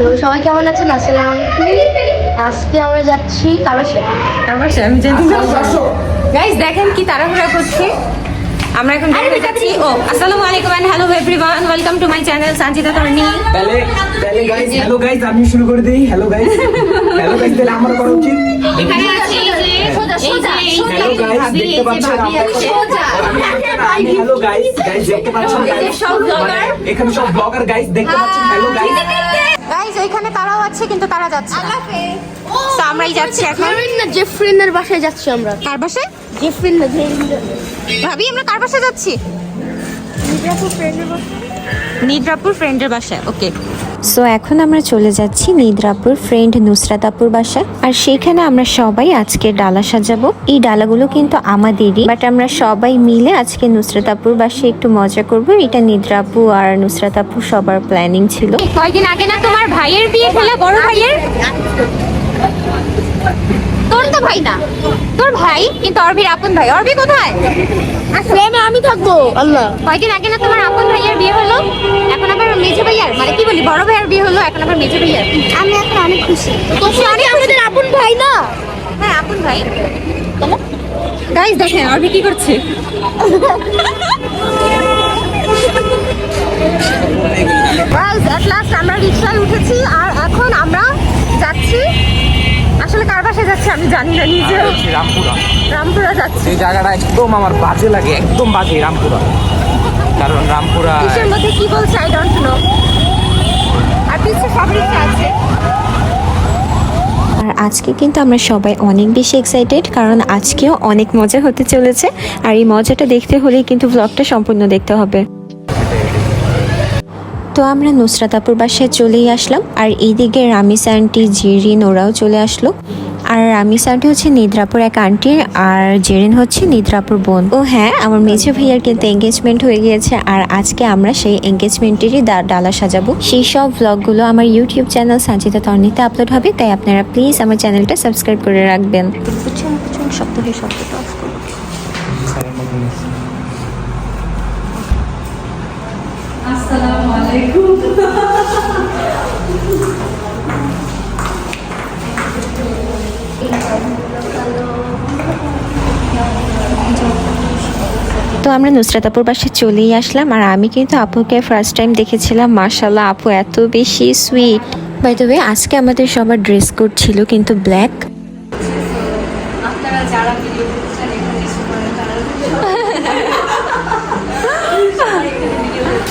তো সবাই কেমন আছেন? আসসালাম আজকে আমরা যাচ্ছি কাবাসে গাইস দেখেন কি তাড়াহুড়া করছে। আমরা এখন দেখতে যাচ্ছি। ও আসসালামু আলাইকুম and hello everyone welcome to my channel Sanjida Torni তাহলে তাহলে গাইস হ্যালো গাইস আমি শুরু করে দেই। হ্যালো গাইস হ্যালো গাইস তাহলে আমার করা উচিত। এখানে আছি হ্যালো গাইস দেখতে পাচ্ছেন সোজা। সব মানে, সব ব্লগার গাইস দেখতে পাচ্ছেন? হ্যালো গাইস ওইখানে তারাও আছে কিন্তু তারা যাচ্ছে তো আমরাই যাচ্ছি এখন। যে বাসায় যাচ্ছি আমরা। কার বাসায়? যে না ভাবি আমরা কার বাসায় যাচ্ছি? নিদ্রাপুর ফ্রেন্ডের বাসায় ওকে সো এখন আমরা চলে যাচ্ছি নিদ্রাপুর ফ্রেন্ড নুসরাত আপুর বাসায়। আর সেখানে আমরা সবাই আজকে ডালা সাজাবো। এই ডালাগুলো কিন্তু আমাদেরই বাট আমরা সবাই মিলে আজকে নুসরাত আপুর বাসায় একটু মজা করব। এটা নিদ্রাপু আর নুসরাত আপু সবার প্ল্যানিং ছিল। কয়দিন আগে না তোমার ভাইয়ের বিয়ে বড় ভাইয়ের? ভাই না। তোর ভাই? কিন্তু অরবির আপন ভাই। অরবি কোথায়? ফ্রেমে আমি থাকব। আল্লাহ। কয়দিন আগে না তোমার আপন ভাইয়ের বিয়ে হলো? এখন আবার মেজো ভাইয়ার? মানে কি বলি বড় ভাইয়ের বিয়ে হলো এখন আবার মেজো ভাইয়ার? আমি এখন অনেক খুশি। খুশি? অনেক আমাদের আপন ভাই না। হ্যাঁ আপন ভাই। গাইস দেখেন অরবি কি করছে? গাইস এট লাস্ট আমরা রিকশায় উঠেছি আর এখন আমরা যাচ্ছি আসলে কার বাসায় যাচ্ছি আমি জানি না নিজে রামপুরা। রামপুরা যাচ্ছি। এই জায়গাটা একদম আমার বাজে লাগে একদম বাজে রামপুরা। কারণ রামপুরা কিসের মধ্যে কি বলছে আই ডোন্ট নো আর সব আছে? আর আজকে কিন্তু আমরা সবাই অনেক বেশি এক্সাইটেড কারণ আজকেও অনেক মজা হতে চলেছে। আর এই মজাটা দেখতে হলে কিন্তু ব্লগটা সম্পূর্ণ দেখতে হবে। তো আমরা নুসরাত আপুর বাসায় চলেই আসলাম আর এইদিকে রামিস আন্টি জিরিন ওরাও চলে আসলো। আর রামিস আন্টি হচ্ছে নিদ্রাপুর এক আন্টি আর জেরিন হচ্ছে নিদ্রাপুর বোন। ও হ্যাঁ আমার মেজো ভাইয়ার কিন্তু এঙ্গেজমেন্ট হয়ে গিয়েছে আর আজকে আমরা সেই এঙ্গেজমেন্টেরই ডালা সাজাবো। সেই সব ব্লগগুলো আমার ইউটিউব চ্যানেল সাঞ্চিতা তর্নিতে আপলোড হবে তাই আপনারা প্লিজ আমার চ্যানেলটা সাবস্ক্রাইব করে রাখবেন। পিছন পিছন শব্দ হয়ে শব্দটা অফ করুন তো আমরা নুসরাতাপুর বাসে চলেই আসলাম আর আমি কিন্তু আপুকে ফার্স্ট টাইম দেখেছিলাম। মার্শাল্লাহ আপু এত বেশি সুইট বাই দ্য ওয়ে আজকে আমাদের সবার ড্রেস কোড ছিল কিন্তু ব্ল্যাক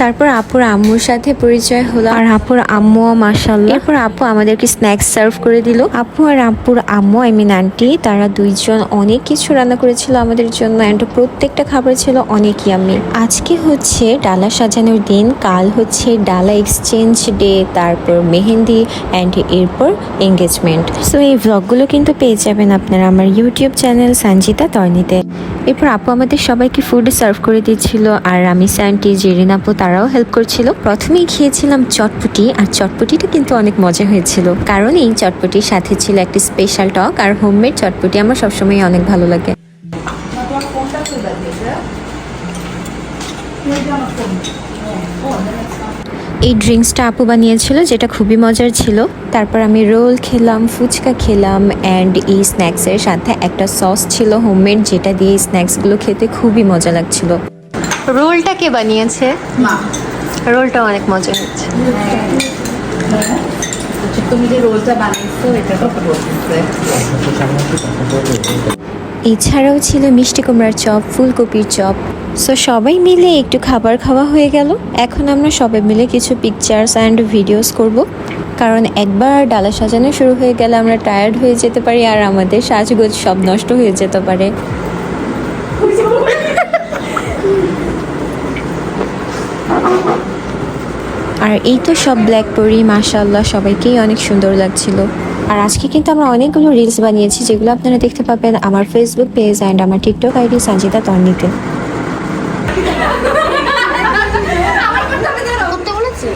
তারপর আপুর আম্মুর সাথে পরিচয় হলো। আর আপুর আম্মু মাসাল্লাহ এরপর আপু আমাদেরকে স্ন্যাক্স সার্ভ করে দিল। আপু আর আপুর আম্মু আই মিন আন্টি তারা দুইজন অনেক কিছু রান্না করেছিল আমাদের জন্য। অ্যান্ড প্রত্যেকটা খাবার ছিল অনেক ইয়ামি আজকে হচ্ছে ডালা সাজানোর দিন। কাল হচ্ছে ডালা এক্সচেঞ্জ ডে তারপর মেহেন্দি অ্যান্ড এরপর এঙ্গেজমেন্ট সো এই ভ্লগগুলো কিন্তু পেয়ে যাবেন আপনারা আমার ইউটিউব চ্যানেল সঞ্জিতা তর্নিতে এরপর আপু আমাদের সবাইকে ফুড সার্ভ করে দিয়েছিল। আর আমি স্যান্টি জেরিন আপু তারাও হেল্প করছিল। প্রথমেই খেয়েছিলাম চটপটি, আর চটপটিটা কিন্তু অনেক মজা হয়েছিল। কারণ এই চটপটির সাথে ছিল একটি স্পেশাল টক আর হোমমেড চটপটি আমার সবসময় অনেক ভালো লাগে। এই ড্রিঙ্কসটা আপু বানিয়েছিল, যেটা খুবই মজার ছিল। তারপর আমি রোল খেলাম, ফুচকা খেলাম অ্যান্ড এই স্ন্যাক্সের সাথে একটা সস ছিল হোমমেড যেটা দিয়ে স্ন্যাক্সগুলো খেতে খুবই মজা লাগছিল। রোলটা কে বানিয়েছে? রোলটা অনেক মজা হয়েছে। তুমি যে রোলটা বানিয়েছো এটা কত এছাড়াও ছিল মিষ্টি কুমড়ার চপ ফুলকপির চপ। সো সবাই মিলে একটু খাবার খাওয়া হয়ে গেল। এখন আমরা সবাই মিলে কিছু পিকচার্স অ্যান্ড ভিডিওস করব। কারণ একবার ডালা সাজানো শুরু হয়ে গেলে আমরা টায়ার্ড হয়ে যেতে পারি আর আমাদের সাজগোজ সব নষ্ট হয়ে যেতে পারে। আর এই তো সব ব্ল্যাক পরি মাশাল্লাহ সবাইকেই অনেক সুন্দর লাগছিল। আর আজকে কিন্তু আমরা অনেকগুলো রিলস বানিয়েছি, যেগুলো আপনারা দেখতে পাবেন আমার ফেসবুক পেজ অ্যান্ড আমার টিকটক আইডি সঞ্জিতা করতে বলেছে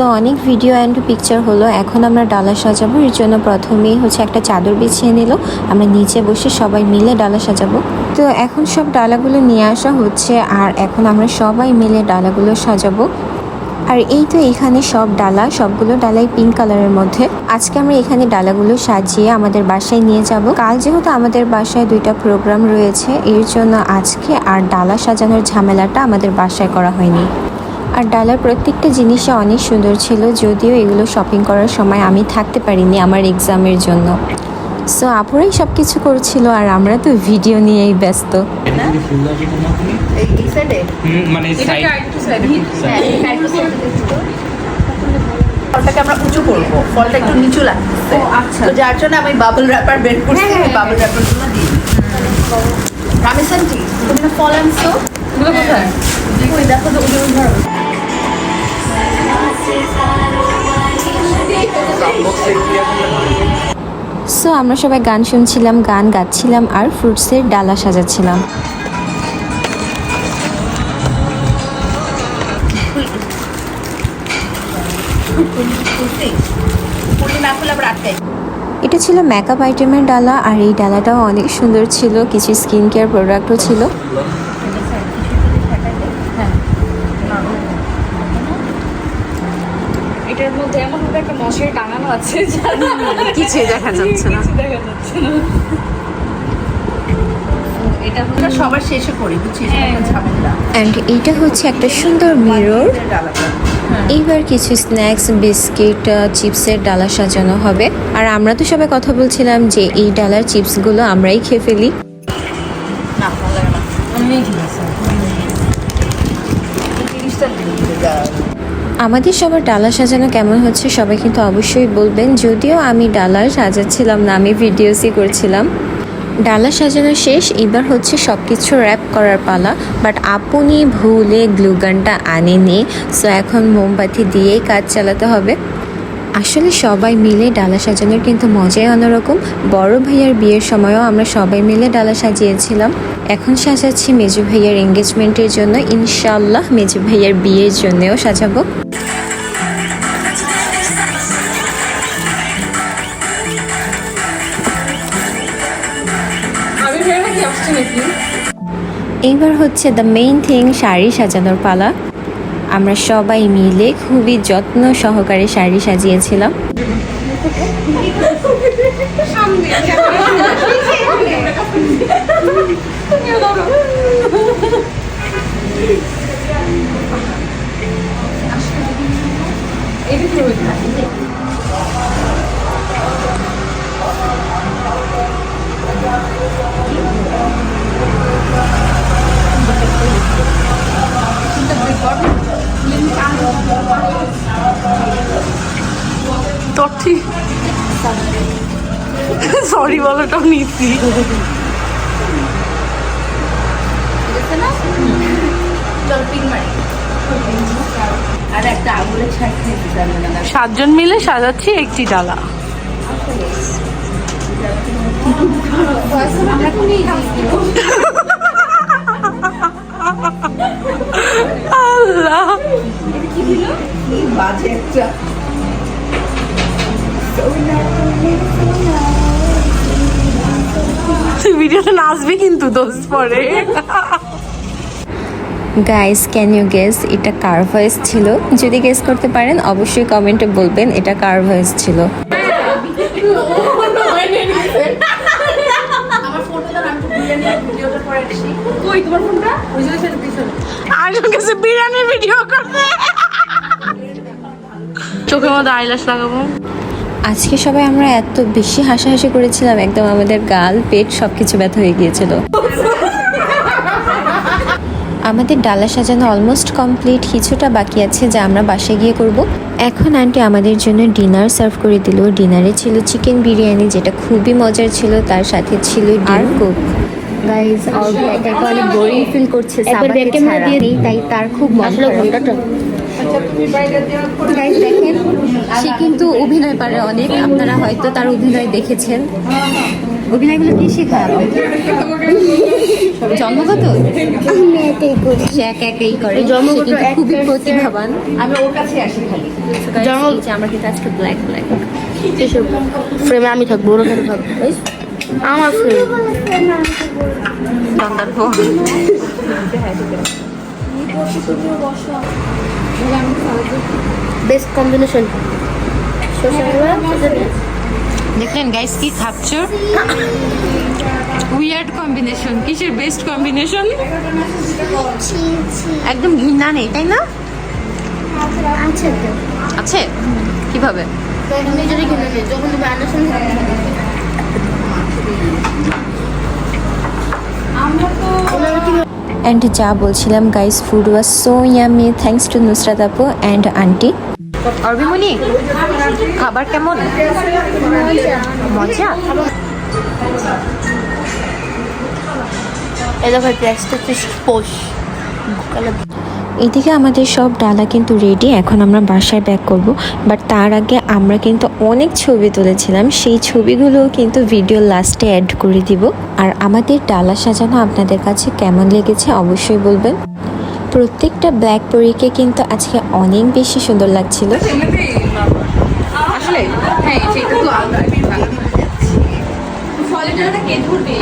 সো অনেক ভিডিও অ্যান্ড পিকচার হলো। এখন আমরা ডালা সাজাবো। এর জন্য প্রথমেই হচ্ছে একটা চাদর বিছিয়ে নিল। আমরা নিচে বসে সবাই মিলে ডালা সাজাবো। তো এখন সব ডালাগুলো নিয়ে আসা হচ্ছে আর এখন আমরা সবাই মিলে ডালাগুলো সাজাবো। আর এই তো এখানে সব ডালা, সবগুলো ডালাই পিঙ্ক কালারের মধ্যে। আজকে আমরা এখানে ডালাগুলো সাজিয়ে আমাদের বাসায় নিয়ে যাব। কাল যেহেতু আমাদের বাসায় দুইটা প্রোগ্রাম রয়েছে, এর জন্য আজকে আর ডালা সাজানোর ঝামেলাটা আমাদের বাসায় করা হয়নি। আর ডালার প্রত্যেকটা জিনিসই অনেক সুন্দর ছিল যদিও এগুলো শপিং করার সময় আমি থাকতে পারিনি আমার এক্সামের জন্য। সো আপুরাই সব কিছু করছিল আর আমরা তো ভিডিও নিয়েই ব্যস্ত। মানে ফলটাকে আমরা উঁচু করব ফলটা একটু নিচু লাগছে আচ্ছা। তো যার জন্য আমি বাবল র্যাপার বের করছি বাবল র্যাপারগুলো দিই। রামেশানজি তুমি ফল আনছো? এগুলো কোথায়? দেখো তো ওই ধরো। সো আমরা সবাই গান শুনছিলাম, গান গাচ্ছিলাম আর ফ্রুটসের ডালা সাজাচ্ছিলাম। এটা ছিল মেকআপ আইটেমের ডালা, আর এই ডালাটাও অনেক সুন্দর ছিল, কিছু স্কিন কেয়ার প্রোডাক্টও ছিল এটার মধ্যে এমন ভাবে একটা মশারি টাঙানো আছে? কিছুই দেখা যাচ্ছে না। দেখা যাচ্ছে না? এটা সবার শেষে করি বুঝছিস? অ্যান্ড এইটা হচ্ছে একটা সুন্দর মিরর এইবার কিছু স্ন্যাক্স বিস্কিট চিপসের ডালা সাজানো হবে। আর আমরা তো সবাই কথা বলছিলাম যে এই ডালার চিপসগুলো আমরাই খেয়ে ফেলি। না আমাদের সবার ডালা সাজানো কেমন হচ্ছে সবাই কিন্তু অবশ্যই বলবেন। যদিও আমি ডালা সাজাচ্ছিলাম না, আমি ভিডিওসই করছিলাম। ডালা সাজানো শেষ, এবার হচ্ছে সব কিছু র্যাপ করার পালা। বাট আপনি ভুলে গ্লুগানটা আনেনি সো এখন মোমবাতি দিয়েই কাজ চালাতে হবে। আসলে সবাই মিলে ডালা সাজানোর কিন্তু মজাই অন্যরকম। বড় ভাইয়ার বিয়ের সময়ও আমরা সবাই মিলে ডালা সাজিয়েছিলাম। এখন সাজাচ্ছি মেজু ভাইয়ার এঙ্গেজমেন্টের জন্য। ইনশাল্লাহ মেজু ভাইয়ার বিয়ের জন্যও সাজাবো। এইবার হচ্ছে দ্য মেইন থিং শাড়ি সাজানোর পালা। আমরা সবাই মিলে খুবই যত্ন সহকারে শাড়ি সাজিয়েছিলাম। সরি বলাটাও নিচ্ছি সাতজন মিলে সাজাচ্ছি একটি ডালা। আল্লাহ দোষ পরে গাইস ক্যান ইউ গেস এটা কার ভয়েস ছিল? যদি গেস করতে পারেন অবশ্যই কমেন্টে বলবেন এটা কার ভয়েস ছিল? বিরিয়ানির ভিডিও চোখের মধ্যে আইলাস লাগাবো। আজকে সবাই আমরা এত বেশি হাসাহাসি করেছিলাম একদম আমাদের গাল পেট সব কিছু ব্যথা হয়ে গিয়েছিল। আমাদের ডালা সাজানো অলমোস্ট কমপ্লিট কিছুটা বাকি আছে যা আমরা বাসায় গিয়ে করব। এখন আন্টি আমাদের জন্য ডিনার সার্ভ করে দিল। ডিনারে ছিল চিকেন বিরিয়ানি যেটা খুবই মজার ছিল তার সাথে ছিল ডিম। কোক গাইজ অনেক বোরিং ফিল করছে তাই তার খুব মজা দেখেন সে কিন্তু অভিনয় পারে অনেক। আপনারা হয়তো তার অভিনয় দেখেছেন। অভিনয়গুলো কি শেখায় জন্মগত? সে এক একাই করে। সে কিন্তু খুবই প্রতিভাবান। আমি ওর কাছে আসি খালি। জন্ম আমরা কিন্তু আজকে ব্ল্যাক ব্ল্যাক ফ্রেমে আমি থাকব ওরা কেন থাকব। আমার ফ্রেম সন্দর্ভ বেস্ট কম্বিনেশন দেখলেন গাইস কি খাচ্ছ উইয়ার্ড কম্বিনেশন কিসের বেস্ট কম্বিনেশন একদম ঘৃণা নেই তাই না? আছে? কীভাবে? নিজেরই কিনে অ্যান্ড যা বলছিলাম guys food was so yummy thanks to Nusrat আপু অ্যান্ড আন্টি অরবিমণি খাবার কেমন? মজা? এই দেখো প্রাইসটা ফিশ পোষ। এদিকে আমাদের সব ডালা কিন্তু রেডি এখন আমরা বাসায় ব্যাক করব। বাট তার আগে আমরা কিন্তু অনেক ছবি তুলেছিলাম, সেই ছবিগুলো কিন্তু ভিডিও লাস্টে অ্যাড করে দিব। আর আমাদের ডালা সাজানো আপনাদের কাছে কেমন লেগেছে অবশ্যই বলবেন। প্রত্যেকটা ব্ল্যাক পরীকে কিন্তু আজকে অনেক বেশি সুন্দর লাগছিল আসলে হ্যাঁ সেটা তো আমরা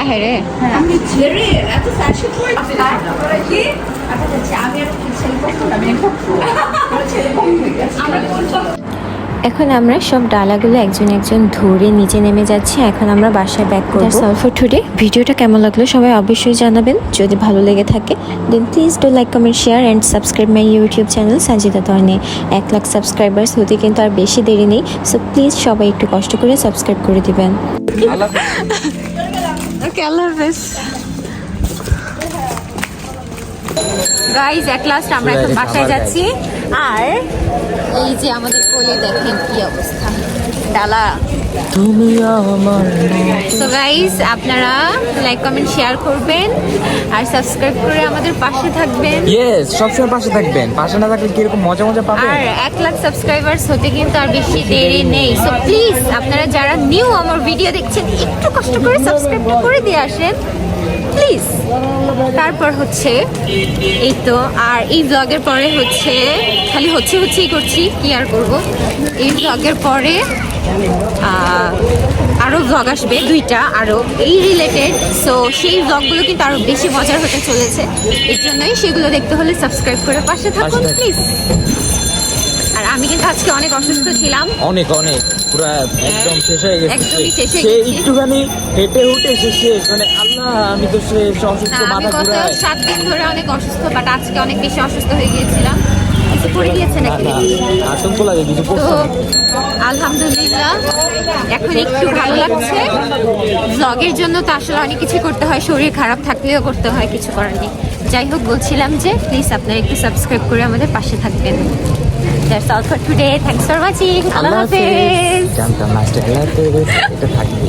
হ্যাঁ। রে আমি ছেড়ে এত ফ্যাশন করে কি? আচ্ছা আচ্ছা আমি আর ছেলে পক্ষ না মেয়ে ছেলে পক্ষ হয়ে গেছে। এখন আমরা সব ডালাগুলো একজন একজন ধরে নিচে নেমে যাচ্ছি। এখন আমরা বাসায় ব্যাক করব। দ্যাটস অল ফর টুডে ভিডিওটা কেমন লাগল সবাই অবশ্যই জানাবেন। যদি ভালো লেগে থাকে then please do like comment share and subscribe my YouTube channel Sajida Torni এক লাখ সাবস্ক্রাইবার্স হতে কিন্তু আর বেশি দেরি নেই। সো প্লিজ সবাই একটু কষ্ট করে সাবস্ক্রাইব করে দিবেন। আল্লাহ হাফেজ গাইজ এক লাস্ট আমরা এখন বাসায় যাচ্ছি। আর এই যে আমাদের কোলে দেখেন কি অবস্থা। ডালা। তুমি আমার সো গাইস আপনারা লাইক কমেন্ট শেয়ার করবেন আর সাবস্ক্রাইব করে আমাদের পাশে থাকবেন। ইয়েস সবসময় পাশে থাকবেন। পাশে না থাকলে কীরকম মজা মজা পাবেন? আর এক লাখ সাবস্ক্রাইবার্স হতে কিন্তু আর বেশি দেরি নেই। সো প্লিজ আপনারা যারা নিউ আমার ভিডিও দেখছেন একটু কষ্ট করে সাবস্ক্রাইব করে দিয়ে আসেন। প্লিজ তারপর হচ্ছে এই তো আর এই ব্লগের পরে হচ্ছে খালি হচ্ছে হচ্ছেই করছি কি আর করব? এই ব্লগের পরে আরও ব্লগ আসবে দুইটা আরও এই রিলেটেড সো সেই ব্লগগুলো কিন্তু আরও বেশি মজার হতে চলেছে। এর জন্যই সেগুলো দেখতে হলে সাবস্ক্রাইব করে পাশে থাকুন প্লিজ আর আমি কিন্তু আজকে অনেক অসুস্থ ছিলাম। অনেক অনেক পুরো একদম শেষ হয়ে গেছে। একদমই শেষ হয়ে গেছি। একটুখানি হেঁটে উঠে শেষ মানে আমি তো সে অসুস্থ মাথা ঘুরায়। সাত দিন ধরে অনেক অসুস্থ বাট আজকে অনেক বেশি অসুস্থ হয়ে গিয়েছিলাম। পড়ে গিয়েছে নাকি? আতঙ্ক লাগে কিছু তো আলহামদুলিল্লাহ এখন একটু ভালো লাগছে। ব্লগের জন্য তো আসলে অনেক কিছু করতে হয় শরীর খারাপ থাকলেও করতে হয় কিছু করার নেই। যাই হোক বলছিলাম যে প্লিজ আপনারা একটু সাবস্ক্রাইব করে আমাদের পাশে থাকবেন। That's all for today thanks for watching আল্লাহ আল্লাহ হাফেজ। হাফেজ। জানতাম লাস্টে এটা থাকবে